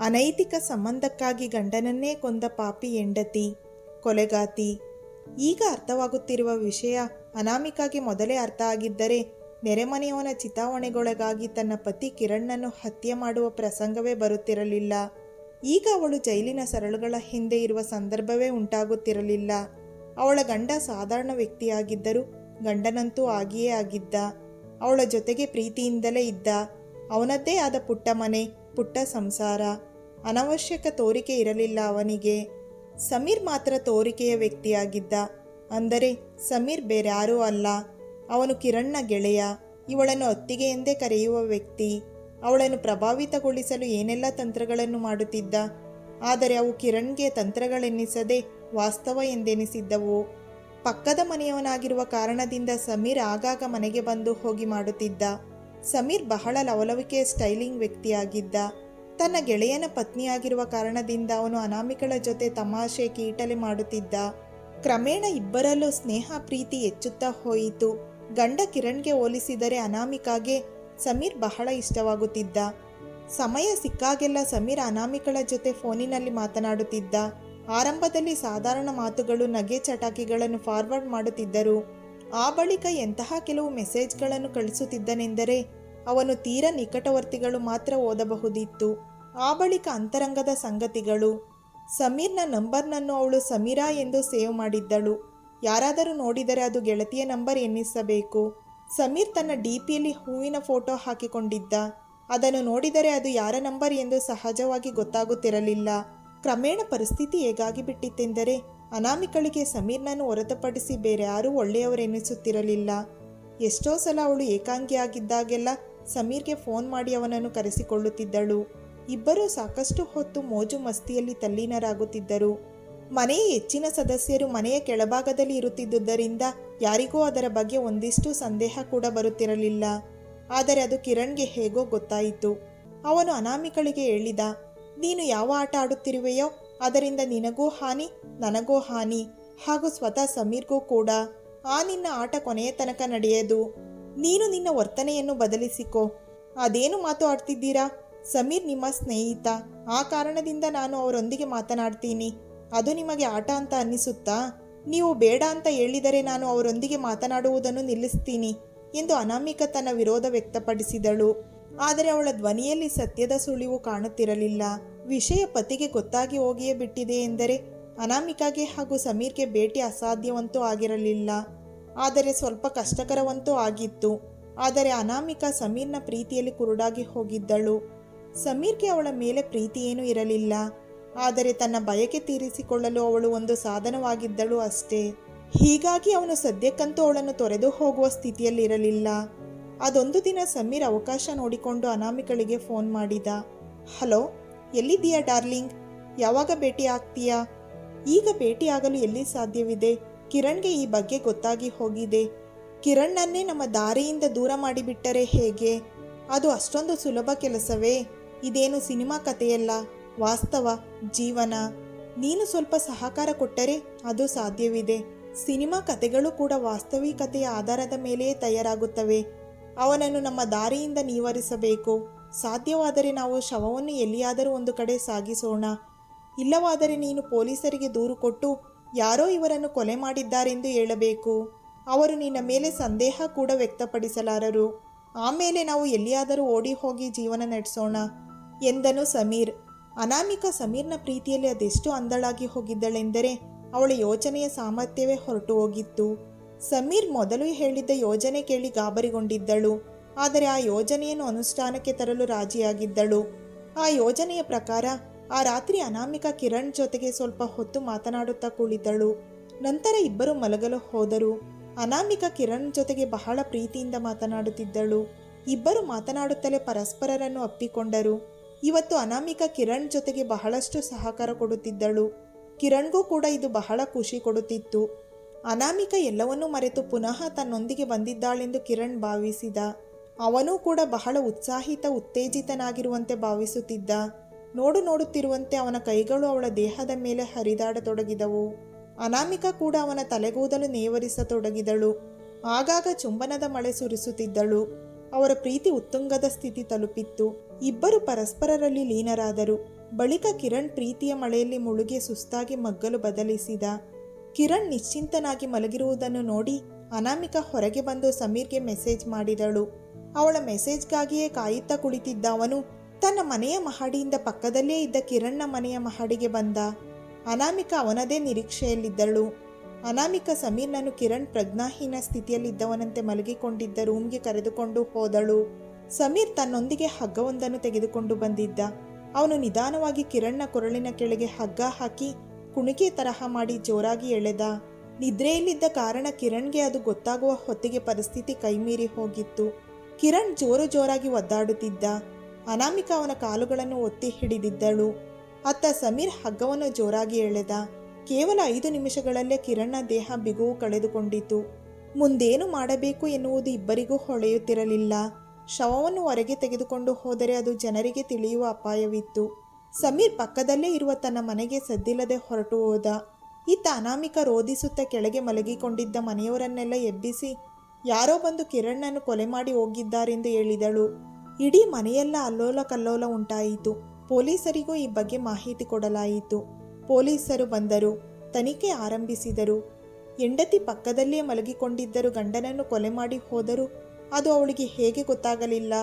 ಅನೈತಿಕ ಸಂಬಂಧಕ್ಕಾಗಿ ಗಂಡನನ್ನೇ ಕೊಂದ ಪಾಪಿ ಹೆಂಡತಿ, ಕೊಲೆಗಾತಿ. ಈಗ ಅರ್ಥವಾಗುತ್ತಿರುವ ವಿಷಯ ಅನಾಮಿಕಾಗೆ ಮೊದಲೇ ಅರ್ಥ ಆಗಿದ್ದರೆ ನೆರೆಮನೆಯವನ ಚಿತಾವಣೆಗೊಳಗಾಗಿ ತನ್ನ ಪತಿ ಕಿರಣ್ಣನ್ನು ಹತ್ಯೆ ಮಾಡುವ ಪ್ರಸಂಗವೇ ಬರುತ್ತಿರಲಿಲ್ಲ. ಈಗ ಅವಳು ಜೈಲಿನ ಸರಳುಗಳ ಹಿಂದೆ ಇರುವ ಸಂದರ್ಭವೇ ಉಂಟಾಗುತ್ತಿರಲಿಲ್ಲ. ಅವಳ ಗಂಡ ಸಾಧಾರಣ ವ್ಯಕ್ತಿಯಾಗಿದ್ದರೂ ಗಂಡನಂತೂ ಆಗಿಯೇ ಆಗಿದ್ದ. ಅವಳ ಜೊತೆಗೆ ಪ್ರೀತಿಯಿಂದಲೇ ಇದ್ದ. ಅವನದ್ದೇ ಆದ ಪುಟ್ಟ ಮನೆ ಪುಟ್ಟ ಸಂಸಾರ. ಅನವಶ್ಯಕ ತೋರಿಕೆ ಇರಲಿಲ್ಲ ಅವನಿಗೆ. ಸಮೀರ್ ಮಾತ್ರ ತೋರಿಕೆಯ ವ್ಯಕ್ತಿಯಾಗಿದ್ದ. ಅಂದರೆ ಸಮೀರ್ ಬೇರ್ಯಾರೂ ಅಲ್ಲ. ಅವನು ಕಿರಣ್ನ ಗೆಳೆಯ. ಇವಳನ್ನು ಅತ್ತಿಗೆ ಎಂದೇ ಕರೆಯುವ ವ್ಯಕ್ತಿ. ಅವಳನ್ನು ಪ್ರಭಾವಿತಗೊಳಿಸಲು ಏನೆಲ್ಲ ತಂತ್ರಗಳನ್ನು ಮಾಡುತ್ತಿದ್ದ. ಆದರೆ ಅವು ಕಿರಣ್ಗೆ ತಂತ್ರಗಳೆನ್ನಿಸದೆ ವಾಸ್ತವ ಎಂದೆನಿಸಿದ್ದವು. ಪಕ್ಕದ ಮನೆಯವನಾಗಿರುವ ಕಾರಣದಿಂದ ಸಮೀರ್ ಆಗಾಗ ಮನೆಗೆ ಬಂದು ಹೋಗಿ ಮಾಡುತ್ತಿದ್ದ. ಸಮೀರ್ ಬಹಳ ಲವಲವಿಕೆಯ ಸ್ಟೈಲಿಂಗ್ ವ್ಯಕ್ತಿಯಾಗಿದ್ದ. ತನ್ನ ಗೆಳೆಯನ ಪತ್ನಿಯಾಗಿರುವ ಕಾರಣದಿಂದ ಅವನು ಅನಾಮಿಕಳ ಜೊತೆ ತಮಾಷೆ ಕೀಟಲೆ ಮಾಡುತ್ತಿದ್ದ. ಕ್ರಮೇಣ ಇಬ್ಬರಲ್ಲೂ ಸ್ನೇಹ ಪ್ರೀತಿ ಹೆಚ್ಚುತ್ತಾ ಹೋಯಿತು. ಗಂಡ ಕಿರಣ್ಗೆ ಹೋಲಿಸಿದರೆ ಅನಾಮಿಕಾಗೆ ಸಮೀರ್ ಬಹಳ ಇಷ್ಟವಾಗುತ್ತಿದ್ದ. ಸಮಯ ಸಿಕ್ಕಾಗೆಲ್ಲ ಸಮೀರ್ ಅನಾಮಿಕಳ ಜೊತೆ ಫೋನಿನಲ್ಲಿ ಮಾತನಾಡುತ್ತಿದ್ದ. ಆರಂಭದಲ್ಲಿ ಸಾಧಾರಣ ಮಾತುಗಳು, ನಗೆ ಚಟಾಕಿಗಳನ್ನು ಫಾರ್ವರ್ಡ್ ಮಾಡುತ್ತಿದ್ದರು. ಆ ಬಳಿಕ ಎಂತಹ ಕೆಲವು ಮೆಸೇಜ್ಗಳನ್ನು ಕಳಿಸುತ್ತಿದ್ದನೆಂದರೆ ಅವನು ತೀರ ನಿಕಟವರ್ತಿಗಳು ಮಾತ್ರ ಓದಬಹುದಿತ್ತು. ಆ ಬಳಿಕ ಅಂತರಂಗದ ಸಂಗತಿಗಳು, ಸಮೀರ್ನ ನಂಬರ್ನನ್ನು ಅವಳು ಸಮೀರಾ ಎಂದು ಸೇವ್ ಮಾಡಿದ್ದಳು. ಯಾರಾದರೂ ನೋಡಿದರೆ ಅದು ಗೆಳತಿಯ ನಂಬರ್ ಎನ್ನಿಸಬೇಕು. ಸಮೀರ್ ತನ್ನ ಡಿಪಿಯಲ್ಲಿ ಹೂವಿನ ಫೋಟೋ ಹಾಕಿಕೊಂಡಿದ್ದ. ಅದನ್ನು ನೋಡಿದರೆ ಅದು ಯಾರ ನಂಬರ್ ಎಂದು ಸಹಜವಾಗಿ ಗೊತ್ತಾಗುತ್ತಿರಲಿಲ್ಲ. ಕ್ರಮೇಣ ಪರಿಸ್ಥಿತಿ ಹೇಗಾಗಿ ಬಿಟ್ಟಿತ್ತೆಂದರೆ ಅನಾಮಿಕಳಿಗೆ ಸಮೀರ್ನನ್ನು ಹೊರತುಪಡಿಸಿ ಬೇರೆ ಯಾರೂ ಒಳ್ಳೆಯವರೆನಿಸುತ್ತಿರಲಿಲ್ಲ ಎಷ್ಟೋ ಸಲ ಅವಳು ಏಕಾಂಗಿಯಾಗಿದ್ದಾಗೆಲ್ಲ ಸಮೀರ್ಗೆ ಫೋನ್ ಮಾಡಿ ಅವನನ್ನು ಕರೆಸಿಕೊಳ್ಳುತ್ತಿದ್ದಳು. ಇಬ್ಬರೂ ಸಾಕಷ್ಟು ಹೊತ್ತು ಮೋಜು ಮಸ್ತಿಯಲ್ಲಿ ತಲ್ಲೀನರಾಗುತ್ತಿದ್ದರು. ಮನೆಯ ಹೆಚ್ಚಿನ ಸದಸ್ಯರು ಮನೆಯ ಕೆಳಭಾಗದಲ್ಲಿ ಇರುತ್ತಿದ್ದುದರಿಂದ ಯಾರಿಗೂ ಅದರ ಬಗ್ಗೆ ಒಂದಿಷ್ಟು ಸಂದೇಹ ಕೂಡ ಬರುತ್ತಿರಲಿಲ್ಲ. ಆದರೆ ಅದು ಕಿರಣ್ಗೆ ಹೇಗೋ ಗೊತ್ತಾಯಿತು. ಅವನು ಅನಾಮಿಕಳಿಗೆ ಹೇಳಿದ, ನೀನು ಯಾವ ಆಟ ಆಡುತ್ತಿರುವೆಯೋ ಅದರಿಂದ ನಿನಗೂ ಹಾನಿ, ನನಗೂ ಹಾನಿ. ಹಾಗೂ ಸ್ವತಃ ಸಮೀರ್ಗೂ ಕೂಡ. ಆ ನಿನ್ನ ಆಟ ಕೊನೆಯ ತನಕ ನಡೆಯದು. ನೀನು ನಿನ್ನ ವರ್ತನೆಯನ್ನು ಬದಲಿಸಿಕೊ. ಅದೇನು ಮಾತು ಆಡ್ತಿದ್ದೀರಾ? ಸಮೀರ್ ನಿಮ್ಮ ಸ್ನೇಹಿತ. ಆ ಕಾರಣದಿಂದ ನಾನು ಅವರೊಂದಿಗೆ ಮಾತನಾಡ್ತೀನಿ. ಅದು ನಿಮಗೆ ಆಟ ಅಂತ ಅನ್ನಿಸುತ್ತಾ? ನೀವು ಬೇಡ ಅಂತ ಹೇಳಿದರೆ ನಾನು ಅವರೊಂದಿಗೆ ಮಾತನಾಡುವುದನ್ನು ನಿಲ್ಲಿಸ್ತೀನಿ ಎಂದು ಅನಾಮಿಕ ತನ್ನ ವಿರೋಧ ವ್ಯಕ್ತಪಡಿಸಿದಳು. ಆದರೆ ಅವಳ ಧ್ವನಿಯಲ್ಲಿ ಸತ್ಯದ ಸುಳಿವು ಕಾಣುತ್ತಿರಲಿಲ್ಲ. ವಿಷಯ ಪತಿಗೆ ಗೊತ್ತಾಗಿ ಹೋಗಿಯೇ ಬಿಟ್ಟಿದೆ ಎಂದರೆ ಅನಾಮಿಕಾಗೆ ಹಾಗೂ ಸಮೀರ್ಗೆ ಭೇಟಿ ಅಸಾಧ್ಯವಂತೂ ಆಗಿರಲಿಲ್ಲ. ಆದರೆ ಸ್ವಲ್ಪ ಕಷ್ಟಕರವಂತೂ ಆಗಿತ್ತು. ಆದರೆ ಅನಾಮಿಕಾ ಸಮೀರ್ನ ಪ್ರೀತಿಯಲ್ಲಿ ಕುರುಡಾಗಿ ಹೋಗಿದ್ದಳು. ಸಮೀರ್ಗೆ ಅವಳ ಮೇಲೆ ಪ್ರೀತಿಯೇನೂ ಇರಲಿಲ್ಲ. ಆದರೆ ತನ್ನ ಬಯಕೆ ತೀರಿಸಿಕೊಳ್ಳಲು ಅವಳು ಒಂದು ಸಾಧನವಾಗಿದ್ದಳು ಅಷ್ಟೇ. ಹೀಗಾಗಿ ಅವನು ಸದ್ಯಕ್ಕಂತೂ ಅವಳನ್ನು ತೊರೆದು ಹೋಗುವ ಸ್ಥಿತಿಯಲ್ಲಿರಲಿಲ್ಲ ಅದೊಂದು ದಿನ ಸಮೀರ್ ಅವಕಾಶ ನೋಡಿಕೊಂಡು ಅನಾಮಿಕಳಿಗೆ ಫೋನ್ ಮಾಡಿದ. ಹಲೋ ಎಲ್ಲಿದ್ದೀಯಾ ಡಾರ್ಲಿಂಗ್? ಯಾವಾಗ ಭೇಟಿ ಆಗ್ತೀಯಾ? ಈಗ ಭೇಟಿಯಾಗಲು ಎಲ್ಲಿ ಸಾಧ್ಯವಿದೆ? ಕಿರಣ್ಗೆ ಈ ಬಗ್ಗೆ ಗೊತ್ತಾಗಿ ಹೋಗಿದೆ. ಕಿರಣ್ಣನ್ನೇ ನಮ್ಮ ದಾರಿಯಿಂದ ದೂರ ಮಾಡಿಬಿಟ್ಟರೆ ಹೇಗೆ? ಅದು ಅಷ್ಟೊಂದು ಸುಲಭ ಕೆಲಸವೇ? ಇದೇನು ಸಿನಿಮಾ ಕಥೆಯಲ್ಲ? ವಾಸ್ತವ, ಜೀವನ? ನೀನು ಸ್ವಲ್ಪ ಸಹಕಾರ ಕೊಟ್ಟರೆ ಅದು ಸಾಧ್ಯವಿದೆ. ಸಿನಿಮಾ ಕಥೆಗಳು ಕೂಡ ವಾಸ್ತವಿಕತೆಯ ಆಧಾರದ ಮೇಲೆಯೇ ತಯಾರಾಗುತ್ತವೆ. ಅವನನ್ನು ನಮ್ಮ ದಾರಿಯಿಂದ ನಿವಾರಿಸಬೇಕು. ಸಾಧ್ಯವಾದರೆ ನಾವು ಶವವನ್ನು ಎಲ್ಲಿಯಾದರೂ ಒಂದು ಕಡೆ ಸಾಗಿಸೋಣ. ಇಲ್ಲವಾದರೆ ನೀನು ಪೊಲೀಸರಿಗೆ ದೂರು ಕೊಟ್ಟು ಯಾರೋ ಇವರನ್ನು ಕೊಲೆ ಮಾಡಿದ್ದಾರೆಂದು ಹೇಳಬೇಕು. ಅವರು ನಿನ್ನ ಮೇಲೆ ಸಂದೇಹ ಕೂಡ ವ್ಯಕ್ತಪಡಿಸಲಾರರು. ಆಮೇಲೆ ನಾವು ಎಲ್ಲಿಯಾದರೂ ಓಡಿ ಹೋಗಿ ಜೀವನ ನಡೆಸೋಣ, ಎಂದನು ಸಮೀರ್. ಅನಾಮಿಕ ಸಮೀರ್ನ ಪ್ರೀತಿಯಲ್ಲಿ ಅದೆಷ್ಟು ಅಂದಳಾಗಿ ಹೋಗಿದ್ದಳೆಂದರೆ ಅವಳ ಯೋಚನೆಯ ಸಾಮರ್ಥ್ಯವೇ ಹೊರಟು ಹೋಗಿತ್ತು. ಸಮೀರ್ ಮೊದಲು ಹೇಳಿದ್ದ ಯೋಜನೆ ಕೇಳಿ ಗಾಬರಿಗೊಂಡಿದ್ದಳು. ಆದರೆ ಆ ಯೋಜನೆಯನ್ನು ಅನುಷ್ಠಾನಕ್ಕೆ ತರಲು ರಾಜಿಯಾಗಿದ್ದಳು. ಆ ಯೋಜನೆಯ ಪ್ರಕಾರ ಆ ರಾತ್ರಿ ಅನಾಮಿಕ ಕಿರಣ್ ಜೊತೆಗೆ ಸ್ವಲ್ಪ ಹೊತ್ತು ಮಾತನಾಡುತ್ತಾ ಕುಳಿತಳು. ನಂತರ ಇಬ್ಬರು ಮಲಗಲು ಹೋದರು. ಅನಾಮಿಕ ಕಿರಣ್ ಜೊತೆಗೆ ಬಹಳ ಪ್ರೀತಿಯಿಂದ ಮಾತನಾಡುತ್ತಿದ್ದಳು. ಇಬ್ಬರು ಮಾತನಾಡುತ್ತಲೇ ಪರಸ್ಪರರನ್ನು ಅಪ್ಪಿಕೊಂಡರು. ಇವತ್ತು ಅನಾಮಿಕ ಕಿರಣ್ ಜೊತೆಗೆ ಬಹಳಷ್ಟು ಸಹಕಾರ ಕೊಡುತ್ತಿದ್ದಳು. ಕಿರಣ್ಗೂ ಕೂಡ ಇದು ಬಹಳ ಖುಷಿ ಕೊಡುತ್ತಿತ್ತು. ಅನಾಮಿಕ ಎಲ್ಲವನ್ನೂ ಮರೆತು ಪುನಃ ತನ್ನೊಂದಿಗೆ ಬಂದಿದ್ದಾಳೆಂದು ಕಿರಣ್ ಭಾವಿಸಿದ. ಅವನೂ ಕೂಡ ಬಹಳ ಉತ್ಸಾಹಿತ, ಉತ್ತೇಜಿತನಾಗಿರುವಂತೆ ಭಾವಿಸುತ್ತಿದ್ದ. ನೋಡು ನೋಡುತ್ತಿರುವಂತೆ ಅವನ ಕೈಗಳು ಅವಳ ದೇಹದ ಮೇಲೆ ಹರಿದಾಡತೊಡಗಿದವು. ಅನಾಮಿಕ ಕೂಡ ಅವನ ತಲೆಗೂದಲು ನೇವರಿಸತೊಡಗಿದಳು. ಆಗಾಗ ಚುಂಬನದ ಮಳೆ ಸುರಿಸುತ್ತಿದ್ದಳು. ಅವರ ಪ್ರೀತಿ ಉತ್ತುಂಗದ ಸ್ಥಿತಿ ತಲುಪಿತ್ತು. ಇಬ್ಬರು ಪರಸ್ಪರರಲ್ಲಿ ಲೀನರಾದರು. ಬಳಿಕ ಕಿರಣ್ ಪ್ರೀತಿಯ ಮಳೆಯಲ್ಲಿ ಮುಳುಗಿ ಸುಸ್ತಾಗಿ ಮಗ್ಗಲು ಬದಲಿಸಿದ. ಕಿರಣ್ ನಿಶ್ಚಿಂತನಾಗಿ ಮಲಗಿರುವುದನ್ನು ನೋಡಿ ಅನಾಮಿಕ ಹೊರಗೆ ಬಂದು ಸಮೀರ್ಗೆ ಮೆಸೇಜ್ ಮಾಡಿದಳು. ಅವಳ ಮೆಸೇಜ್ಗಾಗಿಯೇ ಕಾಯುತ್ತಾ ಕುಳಿತಿದ್ದ ಅವನು, ತನ್ನ ಮನೆಯ ಮಹಡಿಯಿಂದ ಪಕ್ಕದಲ್ಲೇ ಇದ್ದ ಕಿರಣ್ನ ಮನೆಯ ಮಹಡಿಗೆ ಬಂದ. ಅನಾಮಿಕ ಅವನದೇ ನಿರೀಕ್ಷೆಯಲ್ಲಿದ್ದಳು. ಅನಾಮಿಕ ಸಮೀರ್ನನ್ನು ಕಿರಣ್ ಪ್ರಜ್ಞಾಹೀನ ಸ್ಥಿತಿಯಲ್ಲಿದ್ದವನಂತೆ ಮಲಗಿಕೊಂಡಿದ್ದ ರೂಮ್ಗೆ ಕರೆದುಕೊಂಡು ಹೋದಳು. ಸಮೀರ್ ತನ್ನೊಂದಿಗೆ ಹಗ್ಗವೊಂದನ್ನು ತೆಗೆದುಕೊಂಡು ಬಂದಿದ್ದ. ಅವನು ನಿಧಾನವಾಗಿ ಕಿರಣ್ನ ಕೊರಳಿನ ಕೆಳಗೆ ಹಗ್ಗ ಹಾಕಿ ಕುಣಿಕೆ ತರಹ ಮಾಡಿ ಜೋರಾಗಿ ಎಳೆದ. ನಿದ್ರೆಯಲ್ಲಿದ್ದ ಕಾರಣ ಕಿರಣ್ಗೆ ಅದು ಗೊತ್ತಾಗುವ ಹೊತ್ತಿಗೆ ಪರಿಸ್ಥಿತಿ ಕೈಮೀರಿ ಹೋಗಿತ್ತು. ಕಿರಣ್ ಜೋರು ಜೋರಾಗಿ ಒದ್ದಾಡುತ್ತಿದ್ದ. ಅನಾಮಿಕ ಅವನ ಕಾಲುಗಳನ್ನು ಒತ್ತಿ ಹಿಡಿದಿದ್ದಳು. ಅತ್ತ ಸಮೀರ್ ಹಗ್ಗವನ್ನು ಜೋರಾಗಿ ಎಳೆದ. ಕೇವಲ ಐದು ನಿಮಿಷಗಳಲ್ಲೇ ಕಿರಣ್ನ ದೇಹ ಬಿಗುವು ಕಳೆದುಕೊಂಡಿತು. ಮುಂದೇನು ಮಾಡಬೇಕು ಎನ್ನುವುದು ಇಬ್ಬರಿಗೂ ಹೊಳೆಯುತ್ತಿರಲಿಲ್ಲ. ಶವವನ್ನು ಹೊರಗೆ ತೆಗೆದುಕೊಂಡು ಹೋದರೆ ಅದು ಜನರಿಗೆ ತಿಳಿಯುವ ಅಪಾಯವಿತ್ತು. ಸಮೀರ್ ಪಕ್ಕದಲ್ಲೇ ಇರುವ ತನ್ನ ಮನೆಗೆ ಸದ್ದಿಲ್ಲದೆ ಹೊರಟು ಹೋದ. ಇತ್ತ ಅನಾಮಿಕ ರೋಧಿಸುತ್ತಾ ಕೆಳಗೆ ಮಲಗಿಕೊಂಡಿದ್ದ ಮನೆಯವರನ್ನೆಲ್ಲ ಎಬ್ಬಿಸಿ ಯಾರೋ ಬಂದು ಕಿರಣ್ಣನ್ನು ಕೊಲೆ ಮಾಡಿ ಹೋಗಿದ್ದಾರೆಂದು ಹೇಳಿದಳು. ಇಡೀ ಮನೆಯೆಲ್ಲ ಅಲ್ಲೋಲ ಕಲ್ಲೋಲ ಉಂಟಾಯಿತು. ಪೊಲೀಸರಿಗೂ ಈ ಬಗ್ಗೆ ಮಾಹಿತಿ ಕೊಡಲಾಯಿತು. ಪೊಲೀಸರು ಬಂದರು, ತನಿಖೆ ಆರಂಭಿಸಿದರು. ಹೆಂಡತಿ ಪಕ್ಕದಲ್ಲೇ ಮಲಗಿಕೊಂಡಿದ್ದರು ಗಂಡನನ್ನು ಕೊಲೆ ಮಾಡಿ ಹೋದರು ಅದು ಅವಳಿಗೆ ಹೇಗೆ ಗೊತ್ತಾಗಲಿಲ್ಲ.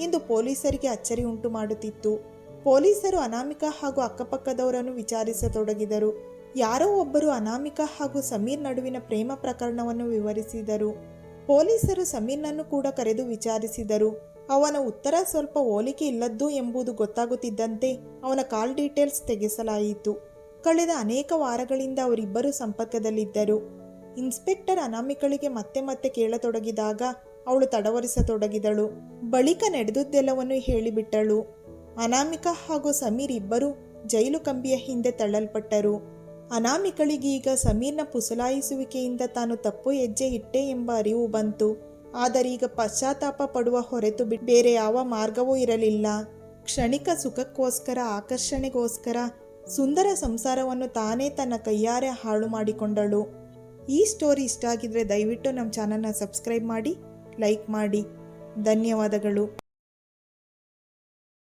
ಎಂದು ಪೊಲೀಸರಿಗೆ ಅಚ್ಚರಿ ಉಂಟು ಮಾಡುತ್ತಿತ್ತು. ಪೊಲೀಸರು ಅನಾಮಿಕಾ ಹಾಗೂ ಅಕ್ಕಪಕ್ಕದವರನ್ನು ವಿಚಾರಿಸತೊಡಗಿದರು. ಯಾರೋ ಒಬ್ಬರು ಅನಾಮಿಕಾ ಹಾಗೂ ಸಮೀರ್ ನಡುವಿನ ಪ್ರೇಮ ಪ್ರಕರಣವನ್ನು ವಿವರಿಸಿದರು. ಪೊಲೀಸರು ಸಮೀರ್ನನ್ನು ಕೂಡ ಕರೆದು ವಿಚಾರಿಸಿದರು. ಅವನ ಉತ್ತರ ಸ್ವಲ್ಪ ಹೋಲಿಕೆ ಇಲ್ಲದ್ದು ಎಂಬುದು ಗೊತ್ತಾಗುತ್ತಿದ್ದಂತೆ ಅವನ ಕಾಲ್ ಡೀಟೇಲ್ಸ್ ತೆಗೆಸಲಾಯಿತು. ಕಳೆದ ಅನೇಕ ವಾರಗಳಿಂದ ಅವರಿಬ್ಬರು ಸಂಪರ್ಕದಲ್ಲಿದ್ದರು. ಇನ್ಸ್ಪೆಕ್ಟರ್ ಅನಾಮಿಕಳಿಗೆ ಮತ್ತೆ ಮತ್ತೆ ಕೇಳತೊಡಗಿದಾಗ ಅವಳು ತಡವರಿಸತೊಡಗಿದಳು. ಬಳಿಕ ನಡೆದುದೆಲ್ಲವನ್ನು ಹೇಳಿಬಿಟ್ಟಳು. ಅನಾಮಿಕಾ ಹಾಗೂ ಸಮೀರ್ ಇಬ್ಬರು ಜೈಲು ಕಂಬಿಯ ಹಿಂದೆ ತಳ್ಳಲ್ಪಟ್ಟರು. ಅನಾಮಿಕಳಿಗೀಗ ಸಮೀರ್ನ ಪುಸಲಾಯಿಸುವಿಕೆಯಿಂದ ತಾನು ತಪ್ಪು ಹೆಜ್ಜೆ ಇಟ್ಟೆ ಎಂಬ ಅರಿವು ಬಂತು. ಆದರೀಗ ಪಶ್ಚಾತ್ತಾಪ ಪಡುವ ಹೊರತು ಬೇರೆ ಯಾವ ಮಾರ್ಗವೂ ಇರಲಿಲ್ಲ. ಕ್ಷಣಿಕ ಸುಖಕ್ಕೋಸ್ಕರ, ಆಕರ್ಷಣೆಗೋಸ್ಕರ ಸುಂದರ ಸಂಸಾರವನ್ನು ತಾನೇ ತನ್ನ ಕೈಯಾರೆ ಹಾಳು ಮಾಡಿಕೊಂಡಳು. ಈ ಸ್ಟೋರಿ ಇಷ್ಟ ಆಗಿದ್ರೆ ದಯವಿಟ್ಟು ನಮ್ಮ ಚಾನಲ್ನ ಸಬ್ಸ್ಕ್ರೈಬ್ ಮಾಡಿ, ಲೈಕ್ ಮಾಡಿ. ಧನ್ಯವಾದಗಳು.